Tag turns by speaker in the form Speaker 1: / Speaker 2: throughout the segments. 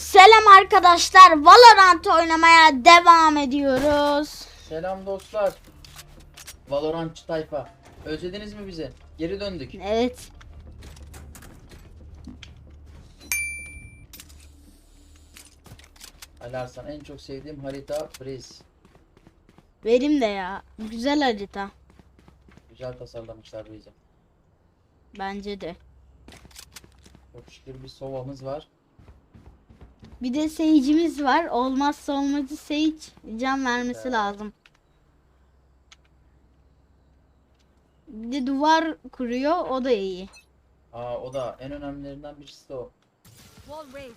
Speaker 1: Selam arkadaşlar. Valorant oynamaya devam ediyoruz.
Speaker 2: Selam dostlar. Valorantçı tayfa. Özlediniz mi bizi? Geri döndük.
Speaker 1: Evet.
Speaker 2: Alarsan en çok sevdiğim harita Breeze.
Speaker 1: Benim de ya. Güzel harita.
Speaker 2: Güzel tasarlamışlar Breeze'i.
Speaker 1: Bence de.
Speaker 2: Çok şükür bir sovamız var.
Speaker 1: Bir de Sage'imiz var. Olmazsa olmazı Sage can vermesi
Speaker 2: Evet.
Speaker 1: lazım. Bir de duvar kuruyor. O da iyi.
Speaker 2: Aa o da en önemlilerinden birisi de o.
Speaker 3: Wall raised.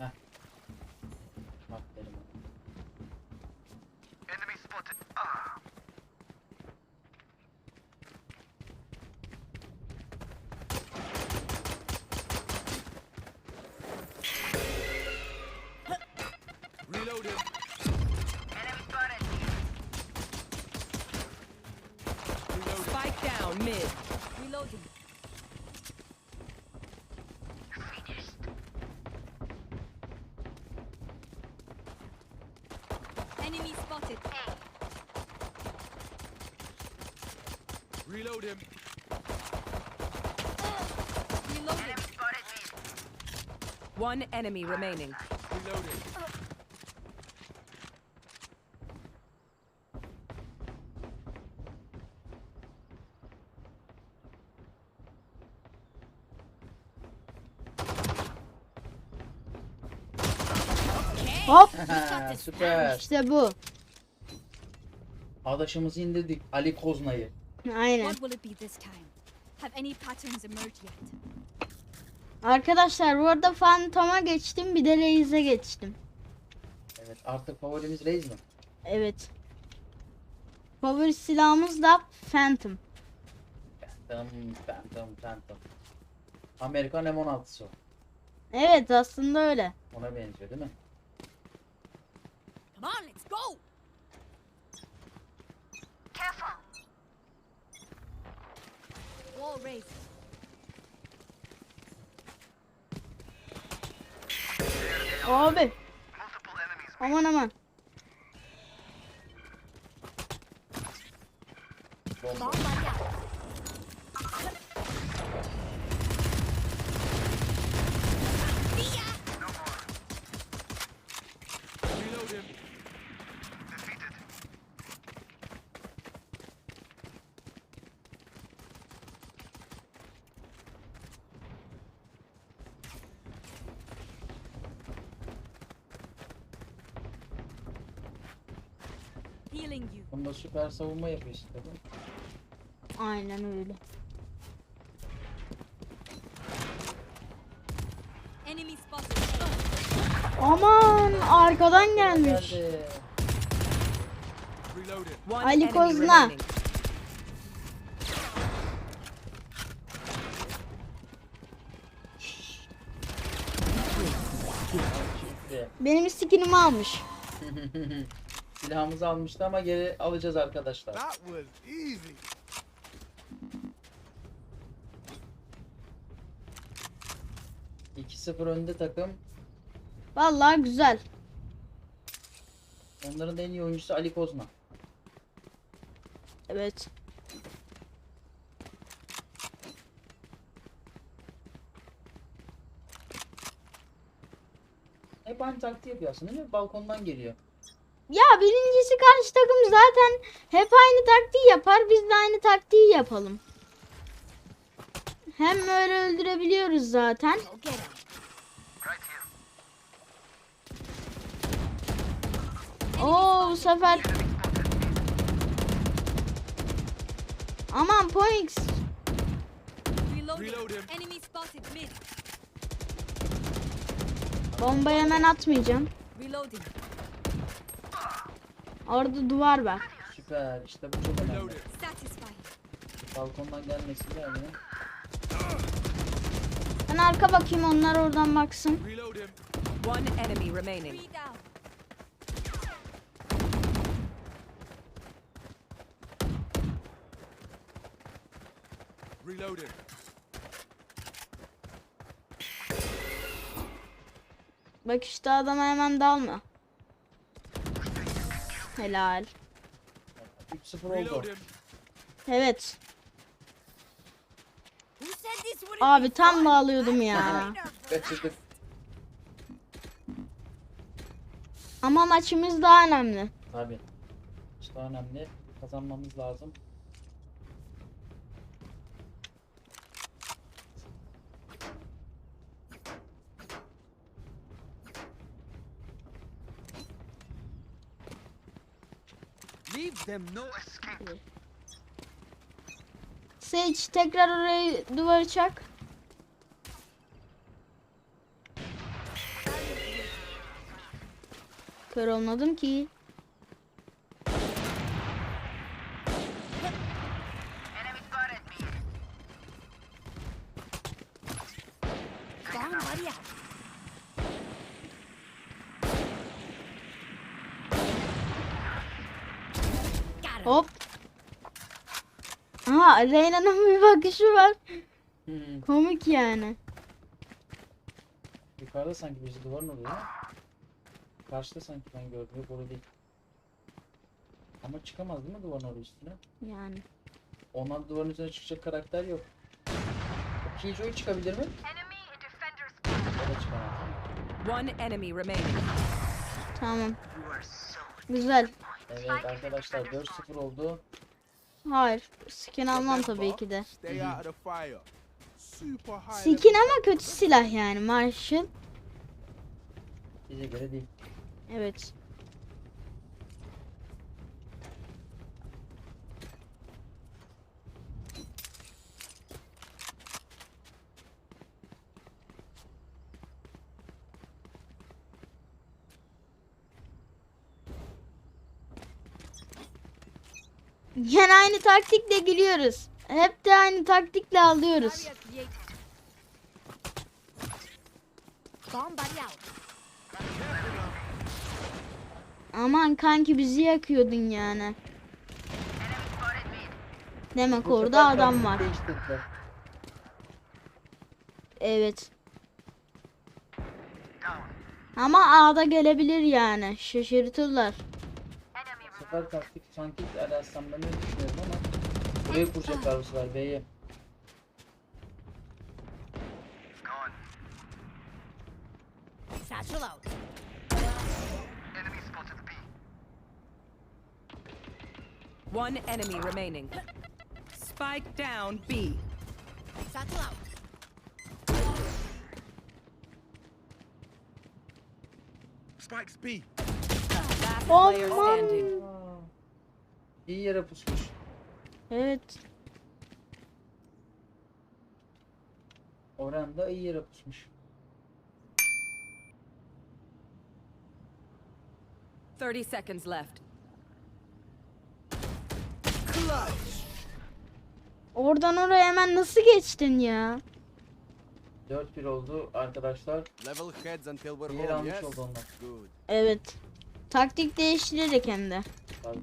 Speaker 2: Aferin.
Speaker 4: Reloading.
Speaker 3: Spotted.
Speaker 4: Reload him.
Speaker 3: Reloading.
Speaker 5: One enemy remaining.
Speaker 4: Reloading.
Speaker 1: Hop.
Speaker 2: Süper.
Speaker 1: İşte bu.
Speaker 2: Adaşımızı indirdik. Ali Kozna'yı.
Speaker 1: Aynen.
Speaker 3: What will it be this time? Have any patterns emerged yet?
Speaker 1: Arkadaşlar bu arada Phantom'a geçtim. Bir de Raze'e geçtim.
Speaker 2: Evet artık favorimiz Reis mi?
Speaker 1: Evet. Favori silahımız da Phantom.
Speaker 2: Phantom, Phantom, Phantom. Amerikan M16'sı o.
Speaker 1: Evet aslında öyle.
Speaker 2: Ona benziyor değil mi?
Speaker 3: Come on, let's go! Raised.
Speaker 1: Abi. Aman aman.
Speaker 2: Bomba.
Speaker 3: Bomb buddy out.
Speaker 4: Reload him.
Speaker 2: Bunda süper savunma yapıyor işte. bu.
Speaker 1: Aynen öyle.
Speaker 3: Enemy spotted.
Speaker 1: Aman arkadan gelmiş.
Speaker 5: One
Speaker 1: Ali
Speaker 5: enemy
Speaker 1: Kozna.
Speaker 5: remaining.
Speaker 1: Benim skinimi almış.
Speaker 2: Silahımızı almıştı ama geri alacağız arkadaşlar.
Speaker 4: That was easy.
Speaker 2: İki 0 önde takım.
Speaker 1: Vallahi güzel.
Speaker 2: Onların en iyi oyuncusu Ali Kozma.
Speaker 1: Evet.
Speaker 2: Hep aynı taktiği yapıyor aslında değil mi? Balkondan geliyor.
Speaker 1: Ya birincisi karşı takım zaten hep aynı taktiği yapar. Biz de aynı taktiği yapalım. Hem öyle öldürebiliyoruz zaten. Oo bu sefer. Aman Poinx. Bombayı hemen atmayacağım.
Speaker 3: Reloading.
Speaker 1: Orada duvar var.
Speaker 2: Süper. İşte bu çok önemli. Balkondan gelmesi de önemli.
Speaker 1: Ben arka bakayım onlar oradan baksın.
Speaker 5: One enemy remaining.
Speaker 4: Reloading.
Speaker 1: Bak işte adama hemen dalma. Helal.
Speaker 2: 3-0 oldu.
Speaker 1: Evet. Abi tam bağlıyordum ya.
Speaker 2: Kaçırdık.
Speaker 1: Ama maçımız daha önemli.
Speaker 2: Tabii. İşte önemli. Kazanmamız lazım.
Speaker 4: Leave them no escape.
Speaker 1: Sage tekrar orayı duvarı çak. Kör olmadım ki.
Speaker 3: Bomb buddy out. Got him.
Speaker 1: Hop. Aha Reyna'nın bir bakışı var.
Speaker 2: Hmm.
Speaker 1: Komik yani.
Speaker 2: Yukarıda sanki birisi duvarın mi? Karşıda sanki ben gördüm. Yok orada değil. Ama çıkamaz değil mi duvarın orada üstüne?
Speaker 1: Yani.
Speaker 2: Onlar duvarın üzerine çıkacak karakter yok. Killjoy çıkabilir mi? O da çıkamaz.
Speaker 5: One enemy remaining.
Speaker 1: Tamam. Güzel.
Speaker 2: Evet arkadaşlar 4-0 oldu.
Speaker 1: Hayır. Skin almam tabii ki de. Skin ama kötü silah yani Marshall.
Speaker 2: Bize göre değil.
Speaker 1: Evet. Gene aynı taktikle gülüyoruz. Hep de aynı taktikle alıyoruz. Aman kanki bizi yakıyordun yani. Demek orada adam var. Evet. Ama A'da gelebilir yani. Şaşırtırlar.
Speaker 2: Sefer taktik sanki Eraslan ben öyle düşünüyorum ama buraya kuracaklar bu sefer B'ye.
Speaker 3: Satchel out.
Speaker 5: One enemy remaining. Spike down B.
Speaker 3: Satchel out.
Speaker 4: Spikes B.
Speaker 5: Last player standing.
Speaker 2: İyi yere pusmuş.
Speaker 1: Evet.
Speaker 2: Orhan da iyi yere pusmuş.
Speaker 5: Thirty seconds left.
Speaker 1: Oradan oraya hemen nasıl geçtin ya?
Speaker 2: 4-1 oldu arkadaşlar.
Speaker 4: Level heads until we're
Speaker 2: yer
Speaker 4: home,
Speaker 2: almış
Speaker 4: yes?
Speaker 2: oldu onlar.
Speaker 4: Good.
Speaker 1: Evet. Taktik değiştirerek hem de.
Speaker 2: Tabii.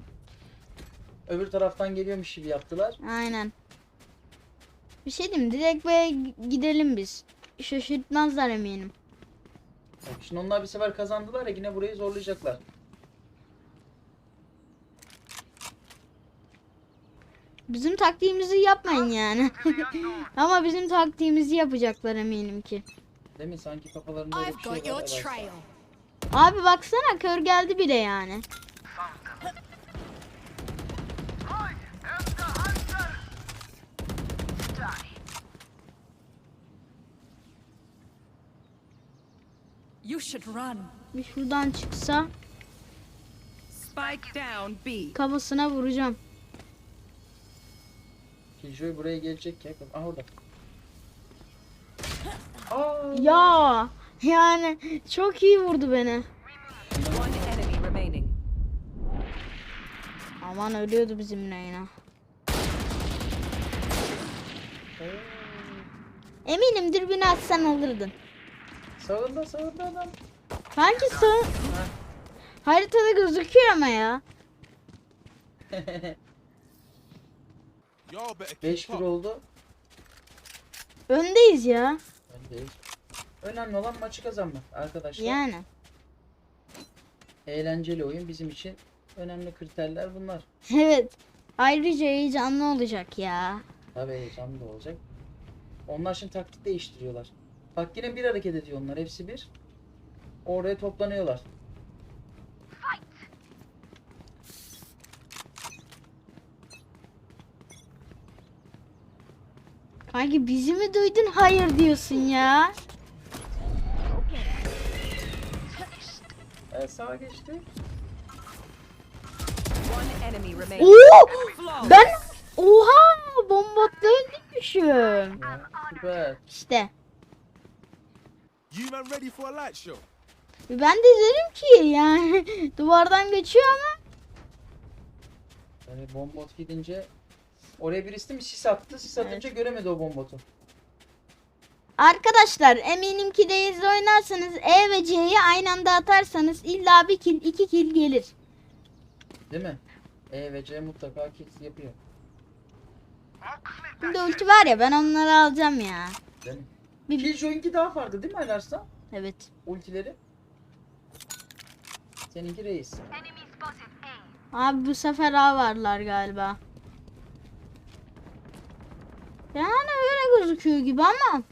Speaker 2: Öbür taraftan geliyormuş gibi yaptılar.
Speaker 1: Aynen. Bir şey diyeyim direkt B'ye gidelim biz. Şaşırtmazlar eminim.
Speaker 2: Bak şimdi onlar bir sefer kazandılar ya yine burayı zorlayacaklar.
Speaker 1: Bizim taktiğimizi yapmayın yani. Ama bizim taktiğimizi yapacaklar eminim ki.
Speaker 2: Değil mi? Sanki kafalarında öyle bir şey var.
Speaker 1: Abi baksana kör geldi bile yani.
Speaker 3: You should run.
Speaker 1: Bir şuradan çıksa
Speaker 5: Spike down B.
Speaker 1: kafasına vuracağım.
Speaker 2: Killjoy buraya gelecek ya. Aha orada. Aa,
Speaker 1: Ya yani çok iyi vurdu beni.
Speaker 5: One enemy remaining.
Speaker 1: Aman ölüyordu bizim Reyna. Eminim dürbünü atsan alırdın.
Speaker 2: Sağında sağında adam.
Speaker 1: Sanki sağ... Haritada gözüküyor ama ya.
Speaker 4: Y'all better keep
Speaker 2: 5-1
Speaker 4: up.
Speaker 2: oldu.
Speaker 1: Öndeyiz ya.
Speaker 2: Öndeyiz. Önemli olan maçı kazanmak arkadaşlar.
Speaker 1: Yani.
Speaker 2: Eğlenceli oyun bizim için önemli kriterler bunlar.
Speaker 1: Evet. Ayrıca heyecanlı olacak ya.
Speaker 2: Tabii heyecanlı olacak. Onlar şimdi taktik değiştiriyorlar. Bak yine bir hareket ediyor onlar. Hepsi bir. Oraya toplanıyorlar.
Speaker 1: Kanki bizi mi duydun? Hayır diyorsun ya.
Speaker 2: Evet sağa geçti.
Speaker 1: Oo! Ben oha öldürmüşüm.
Speaker 2: Ya, süper.
Speaker 1: İşte. Ben de dedim ki yani duvardan geçiyor ama
Speaker 2: Yani bombot gidince oraya birisi mi sis attı. Sis atınca göremedi o bombotu.
Speaker 1: Arkadaşlar eminim ki Daisy oynarsanız E ve C'yi aynı anda atarsanız illa bir kill iki kill gelir.
Speaker 2: Değil mi? E ve C mutlaka kill yapıyor.
Speaker 1: Şimdi ulti var ya ben onları alacağım ya.
Speaker 2: Değil mi?
Speaker 1: Bir-
Speaker 2: Killjoy'unki daha farklı değil mi Alarsa?
Speaker 1: Evet.
Speaker 2: Ultileri. Seninki reis.
Speaker 1: Abi bu sefer A varlar galiba. Yani öyle gözüküyor gibi ama.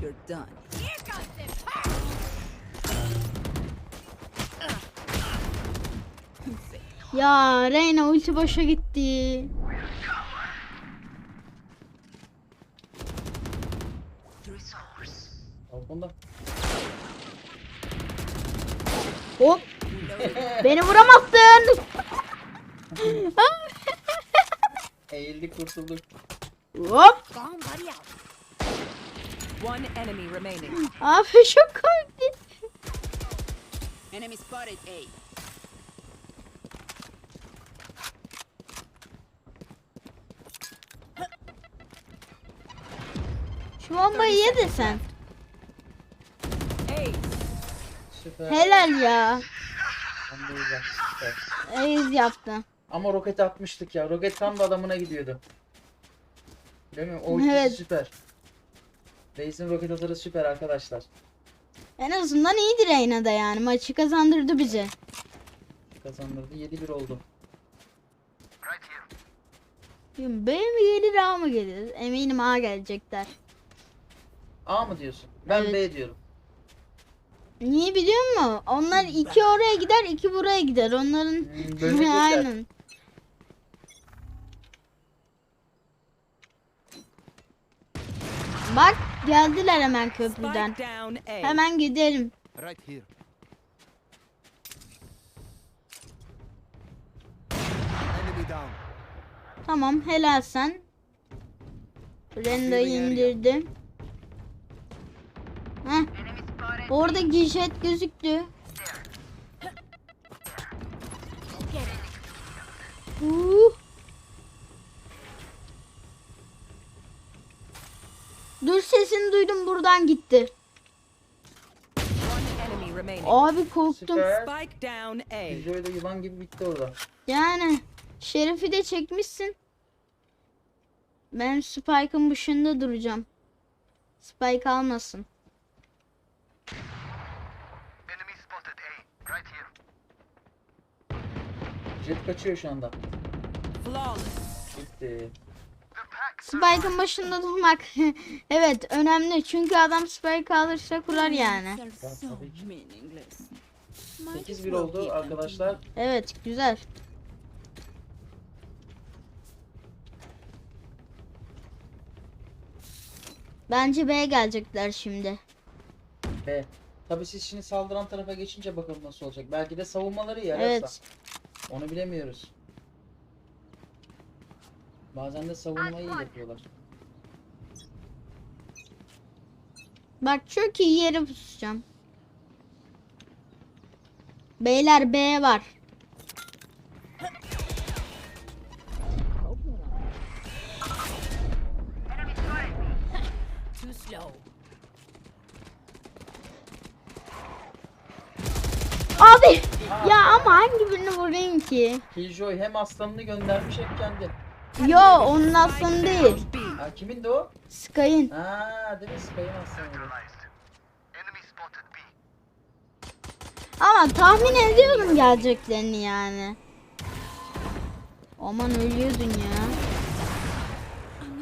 Speaker 5: You're done.
Speaker 1: Ya Reyna ulti boşa gitti.
Speaker 2: Balkonda.
Speaker 1: Hop. Beni vuramazsın.
Speaker 2: Eğildik kurtulduk.
Speaker 1: Hop.
Speaker 5: One enemy remaining.
Speaker 1: Abi çok komikti.
Speaker 5: Enemy spotted A.
Speaker 1: bombayı yedin sen.
Speaker 2: Süper.
Speaker 1: Helal ya.
Speaker 2: Tam da güzel. Süper.
Speaker 1: Ace yaptı.
Speaker 2: Ama roket atmıştık ya. Roket tam da adamına gidiyordu. Değil mi? O ultisi
Speaker 1: Evet.
Speaker 2: süper. Reis'in roket atarı süper arkadaşlar.
Speaker 1: En azından iyiydi Reyna da yani. Maçı kazandırdı bize.
Speaker 2: Kazandırdı. 7-1 oldu.
Speaker 1: Bilmiyorum, B mi gelir A mı gelir? Eminim A gelecekler.
Speaker 2: A mı diyorsun? Ben
Speaker 1: Evet.
Speaker 2: B diyorum.
Speaker 1: Niye biliyor musun? Onlar iki oraya gider, iki buraya gider. Onların
Speaker 2: Hmm, bölünecekler.
Speaker 1: aynen. Bak geldiler hemen köprüden.
Speaker 5: Spike down A.
Speaker 1: Hemen gidelim.
Speaker 4: Right here. Enemy down.
Speaker 1: Tamam helal sen. Renda'yı indirdim. Orada gişet gözüktü. Uh. Dur sesini duydum buradan gitti. Abi korktum.
Speaker 2: Süper.
Speaker 5: Spike down A.
Speaker 2: Killjoy da yılan gibi bitti orada.
Speaker 1: Yani Şerif'i de çekmişsin. Ben Spike'ın başında duracağım. Spike almasın.
Speaker 2: Jet kaçıyor şu anda. Gitti.
Speaker 1: Spike'ın başında durmak. evet önemli çünkü adam Spike alırsa kurar yani.
Speaker 2: Ya, tabii ki. 8-1 oldu arkadaşlar.
Speaker 1: Evet güzel. Bence B gelecekler şimdi.
Speaker 2: B. Tabii siz şimdi saldıran tarafa geçince bakalım nasıl olacak. Belki de savunmaları iyi ararsa.
Speaker 1: Evet.
Speaker 2: Onu bilemiyoruz. Bazen de savunmayı iyi yapıyorlar.
Speaker 1: Bak çok iyi yere pusacağım. Beyler B var. Abi ya ama hangi birini vurayım ki?
Speaker 2: Killjoy hem aslanını göndermiş hem kendi.
Speaker 1: Yo onun aslanı değil.
Speaker 2: Ha kimin de o?
Speaker 1: Sky'ın.
Speaker 2: Ha değil mi? Spy'ın aslanı.
Speaker 1: Ama tahmin ediyordum geleceklerini yani. Aman ölüyordun ya.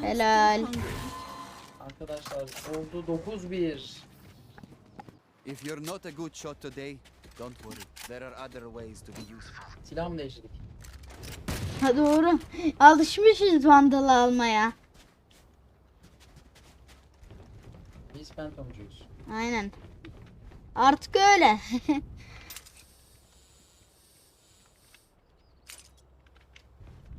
Speaker 1: Helal.
Speaker 2: Arkadaşlar oldu 9-1.
Speaker 6: If you're not a good shot today, don't worry. There are other ways to be useful.
Speaker 2: Silah mı değiştirdik?
Speaker 1: Ha doğru. Alışmışız vandalı almaya.
Speaker 2: Biz Phantom'cuyuz.
Speaker 1: Aynen. Artık öyle.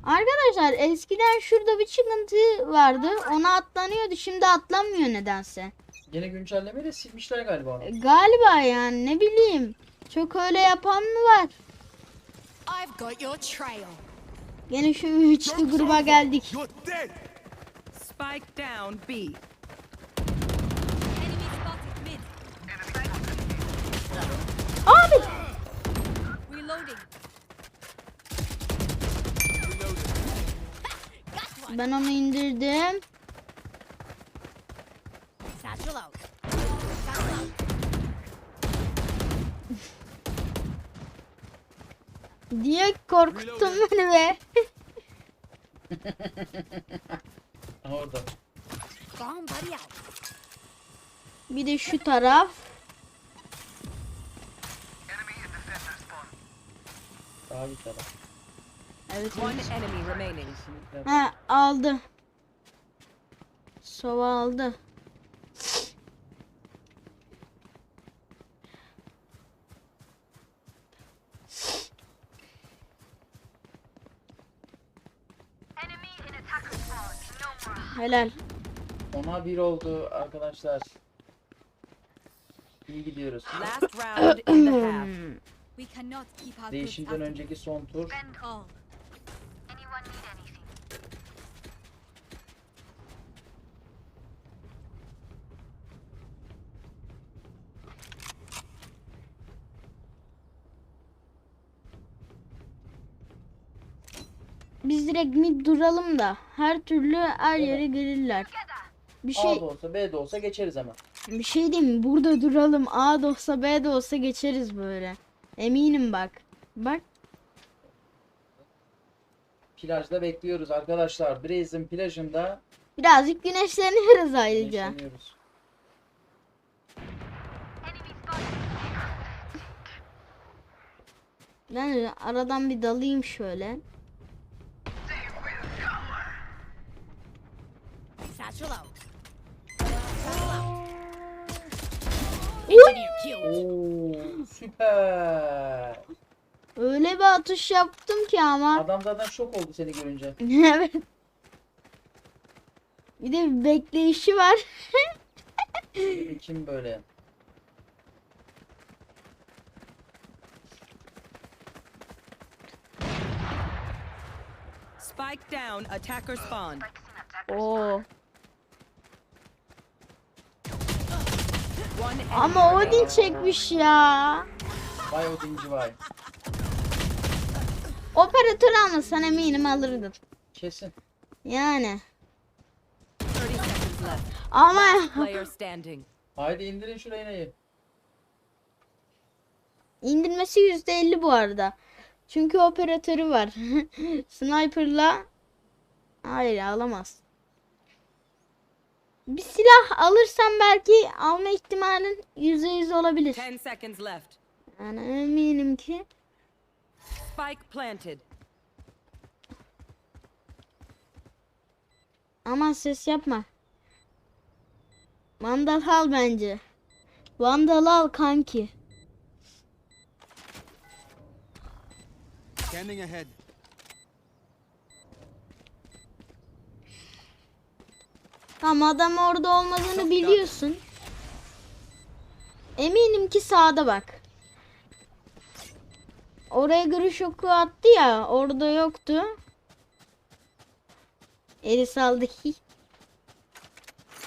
Speaker 1: Arkadaşlar eskiden şurada bir çıkıntı vardı. Ona atlanıyordu. Şimdi atlanmıyor nedense.
Speaker 2: Yine güncellemeyi de silmişler galiba onu.
Speaker 1: Galiba yani ne bileyim. Çok öyle yapan mı var?
Speaker 3: I've got your trail.
Speaker 1: Gene şu üçlü gruba geldik.
Speaker 5: Spike down B.
Speaker 3: Enemy spotted mid.
Speaker 1: Abi
Speaker 3: Reloading.
Speaker 1: ben onu indirdim. Diye korkuttun beni be.
Speaker 2: Orada.
Speaker 1: Bir de şu taraf.
Speaker 2: Daha bir taraf.
Speaker 1: Evet. Ha aldı. Sova aldı. Helal.
Speaker 2: Ona bir oldu arkadaşlar. İyi gidiyoruz.
Speaker 5: Last round in the half.
Speaker 3: We cannot keep our goods
Speaker 2: Değişimden önceki son tur.
Speaker 1: Biz direkt mid duralım da her türlü her yere gelirler. Bir
Speaker 2: A
Speaker 1: şey
Speaker 2: da olsa B de olsa geçeriz hemen.
Speaker 1: bir şey diyeyim mi? Burada duralım. A da olsa B de olsa geçeriz böyle. Eminim bak. Bak
Speaker 2: Plajda bekliyoruz arkadaşlar. Brazen plajında
Speaker 1: birazcık güneşleniyoruz ayrıca.
Speaker 2: güneşleniyoruz.
Speaker 1: Ben aradan bir dalayım şöyle.
Speaker 2: Oo süper.
Speaker 1: Öyle bir atış yaptım ki ama.
Speaker 2: Adam zaten şok oldu seni görünce.
Speaker 1: evet. Bir de bir bekleyişi var.
Speaker 2: Kim böyle?
Speaker 5: Spike down. Attacker spawn.
Speaker 1: Oo.
Speaker 5: One enemy
Speaker 1: Ama. Odin çekmiş ya.
Speaker 2: Vay Odinci vay.
Speaker 1: Operatör almasan eminim alırdın.
Speaker 2: Kesin.
Speaker 1: Yani.
Speaker 5: 30 seconds left.
Speaker 1: Ama
Speaker 5: Player standing.
Speaker 2: Haydi indirin şu Reyna'yı.
Speaker 1: indirmesi %50 bu arada. Çünkü operatörü var. Sniper'la hayır alamaz. Bir silah alırsam belki alma ihtimalin %100 olabilir.
Speaker 5: 10 seconds left.
Speaker 1: Yani eminim ki.
Speaker 5: Spike planted.
Speaker 1: Aman ses yapma. Vandal al bence. Vandal al kanki.
Speaker 6: Scanning ahead.
Speaker 1: Tamam adam orada olmadığını biliyorsun. Eminim ki sağda bak. Oraya görüş oku attı ya. Orada yoktu. Eli saldı.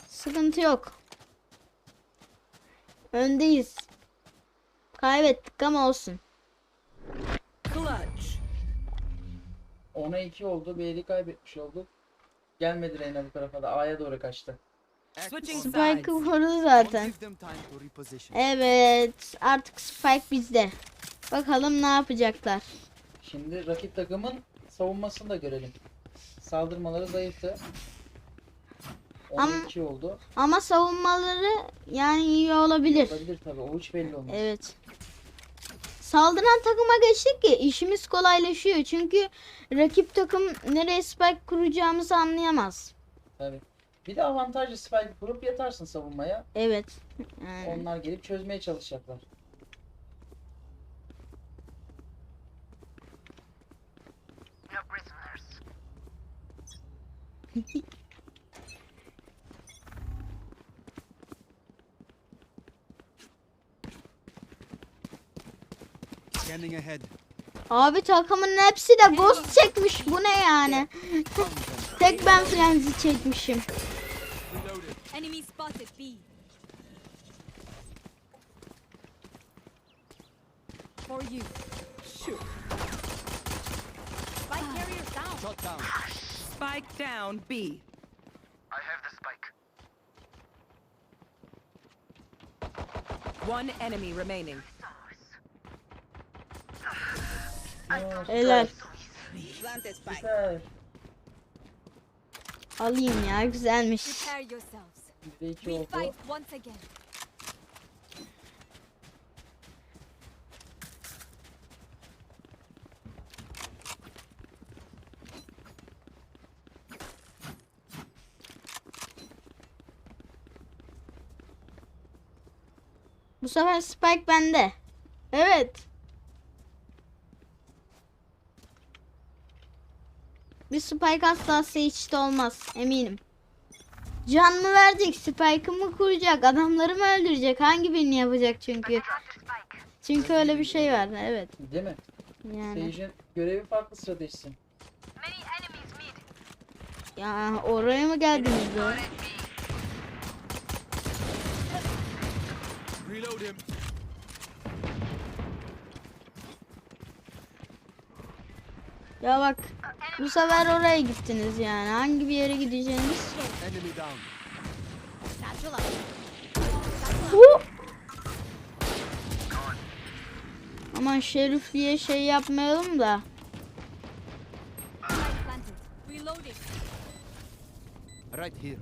Speaker 1: Sıkıntı yok. Öndeyiz. Kaybettik ama olsun.
Speaker 5: Clutch.
Speaker 2: 10'a 2 oldu. Bir eli kaybetmiş olduk. Gelmedi Reyna bu tarafa da. A'ya doğru kaçtı.
Speaker 1: Vurdu
Speaker 6: Don't
Speaker 1: zaten. Evet artık Spike bizde. Bakalım ne yapacaklar.
Speaker 2: Şimdi rakip takımın savunmasını da görelim. Saldırmaları zayıftı. 10'a
Speaker 1: Ama-
Speaker 2: 2 oldu.
Speaker 1: Ama savunmaları yani iyi olabilir.
Speaker 2: Olabilir tabii. O hiç belli olmaz.
Speaker 1: Evet. Saldıran takıma geçtik ki işimiz kolaylaşıyor. Çünkü rakip takım nereye spike kuracağımızı anlayamaz.
Speaker 2: Tabii. Bir de avantajlı spike kurup yatarsın savunmaya.
Speaker 1: Evet. Yani.
Speaker 2: Onlar gelip çözmeye çalışacaklar.
Speaker 6: Scanning ahead.
Speaker 1: Abi takımın hepsi de ghost çekmiş. Bu ne yani? Tek ben frenzy çekmişim.
Speaker 3: Spike down
Speaker 5: B.
Speaker 7: I have the spike.
Speaker 5: One enemy remaining.
Speaker 2: Aa,
Speaker 1: Helal.
Speaker 2: Süper.
Speaker 1: Alayım ya güzelmiş.
Speaker 3: Prepare yourselves.
Speaker 2: Bir de 2
Speaker 3: We
Speaker 2: oldu.
Speaker 3: fight once again.
Speaker 1: Bu sefer spike bende. Evet. Bir spike asla Sage'de olmaz eminim. Can mı verecek, spike'ı mı kuracak, adamları mı öldürecek, hangi birini yapacak çünkü. Çünkü öyle bir şey var, evet.
Speaker 2: Değil mi?
Speaker 1: Yani
Speaker 2: Sage'in görevi farklı stratejisi.
Speaker 1: ya oraya mı geldiniz be?
Speaker 4: Reload him.
Speaker 1: Ya bak bu sefer oraya gittiniz yani. Hangi bir yere gideceğiniz? Hu! Aman Şerif diye şey yapmayalım da.
Speaker 6: Right here.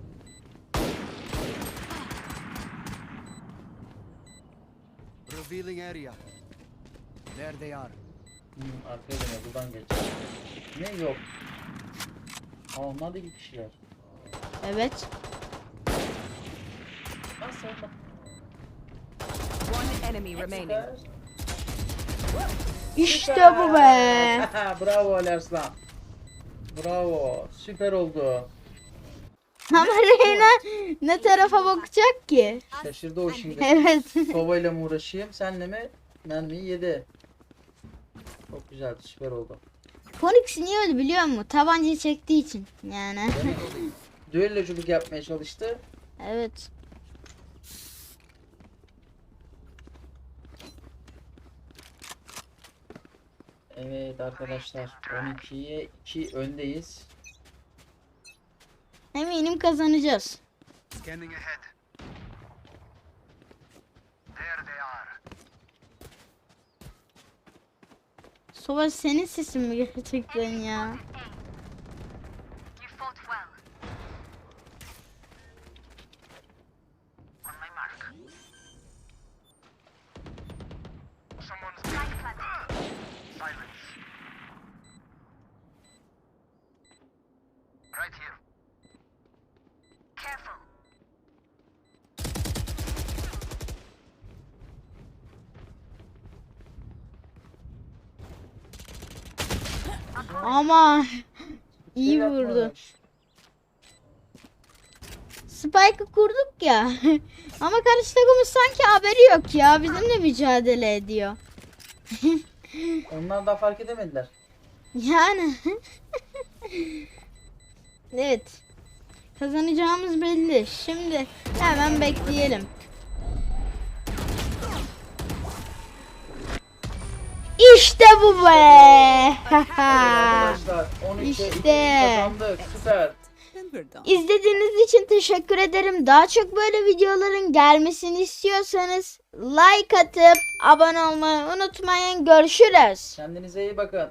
Speaker 6: Revealing area. There they are.
Speaker 2: Hmm, arkaya dönüyor. Buradan geç. Ne yok. Aa onlar da iki kişiler.
Speaker 1: Evet.
Speaker 2: Nasıl oldu?
Speaker 5: One enemy remaining.
Speaker 2: Süper.
Speaker 1: İşte bu be.
Speaker 2: Bravo Ali Arslan. Bravo. Süper oldu.
Speaker 1: Ama Reyna ne tarafa bakacak ki?
Speaker 2: Şaşırdı o şimdi.
Speaker 1: Evet.
Speaker 2: Kovayla mı uğraşayım senle mi? Mermiyi yedi. Çok güzeldi. Süper oldu.
Speaker 1: Phoenix niye öldü biliyor musun? Tabancayı çektiği için. Yani.
Speaker 2: Düelloculuk yapmaya çalıştı.
Speaker 1: evet.
Speaker 2: Evet arkadaşlar 12'ye 2 öndeyiz.
Speaker 1: Eminim kazanacağız.
Speaker 7: Scanning ahead. There they are.
Speaker 1: Sova senin sesin mi gerçekten ya?
Speaker 7: You fought well. On my mark. Someone's spike planted. Silence. Right here. Careful.
Speaker 1: Ama iyi vurdu. Spike'ı kurduk ya. Ama karşı takımın sanki haberi yok ya. Bizimle mücadele ediyor.
Speaker 2: Onlar daha fark edemediler.
Speaker 1: Yani. evet. Kazanacağımız belli. Şimdi hemen bekleyelim. İşte bu be.
Speaker 2: Arkadaşlar 13'e
Speaker 1: İşte.
Speaker 2: 2 kazandık. Süper.
Speaker 1: İzlediğiniz için teşekkür ederim. Daha çok böyle videoların gelmesini istiyorsanız like atıp abone olmayı unutmayın. Görüşürüz.
Speaker 2: Kendinize iyi bakın.